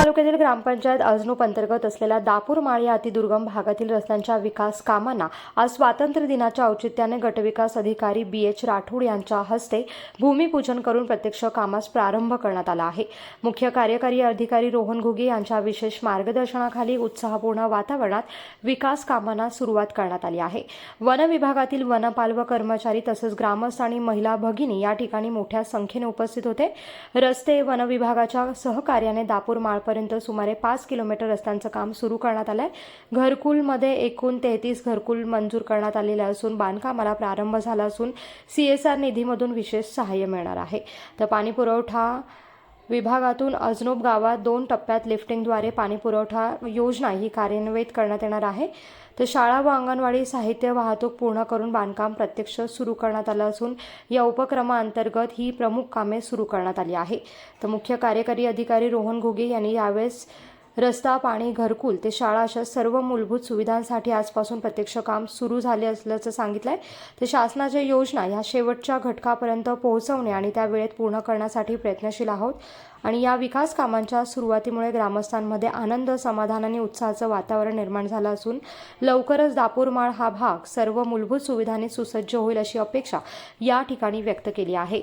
तालुक्यातील ग्रामपंचायत अजनूप अंतर्गत असलेल्या दापूरमाळ या अतिदुर्गम भागातील रस्त्यांच्या विकास कामांना आज स्वातंत्र्य दिनाच्या औचित्याने गटविकास अधिकारी बी एच राठोड यांच्या हस्ते भूमिपूजन करून प्रत्यक्ष कामास प्रारंभ करण्यात आला आहे. मुख्य कार्यकारी अधिकारी रोहन घुगे यांच्या विशेष मार्गदर्शनाखाली उत्साहपूर्ण वातावरणात विकास कामांना सुरुवात करण्यात आली आहे. वन विभागातील वनपाल व कर्मचारी तसंच ग्रामस्थ आणि महिला भगिनी या ठिकाणी मोठ्या संख्येने उपस्थित होते. रस्ते वन विभागाच्या सहकार्याने दापूर आतापर्यंत सुमारे पाच किलोमीटर रस्त्यांचं काम सुरू करण्यात आलं आहे घरकुलमध्ये एकूण तेहतीस घरकुल मंजूर करण्यात आलेले असून बांधकामाला प्रारंभ झाला असून सी एस आर निधीमधून विशेष सहाय्य मिळणार आहे. तर पाणी पुरवठा विभागातून अजनोब गावात दोन टप्प्यात लिफ्टिंगद्वारे पाणी पुरवठा योजना ही कार्यान्वित करण्यात येणार आहे. तर शाळा व अंगणवाडी साहित्य वाहतूक पूर्ण करून बांधकाम प्रत्यक्ष सुरू करण्यात आलं असून या उपक्रमाअंतर्गत ही प्रमुख कामे सुरू करण्यात आली आहे. तर मुख्य कार्यकारी अधिकारी रोहन घुगे यांनी यावेळेस रस्ता पाणी घरकुल ते शाळा अशा सर्व मूलभूत सुविधांसाठी आजपासून प्रत्यक्ष काम सुरू झाले असल्याचं सांगितलंय. तर शासनाच्या योजना ह्या शेवटच्या घटकापर्यंत पोहोचवणे आणि त्या वेळेत पूर्ण करण्यासाठी प्रयत्नशील आहोत. आणि या विकास कामांच्या सुरुवातीमुळे ग्रामस्थांमध्ये आनंद समाधान आणि उत्साहाचं वातावरण निर्माण झालं असून लवकरच दापूरमाळ हा भाग सर्व मूलभूत सुविधांनी सुसज्ज होईल अशी अपेक्षा या ठिकाणी व्यक्त केली आहे.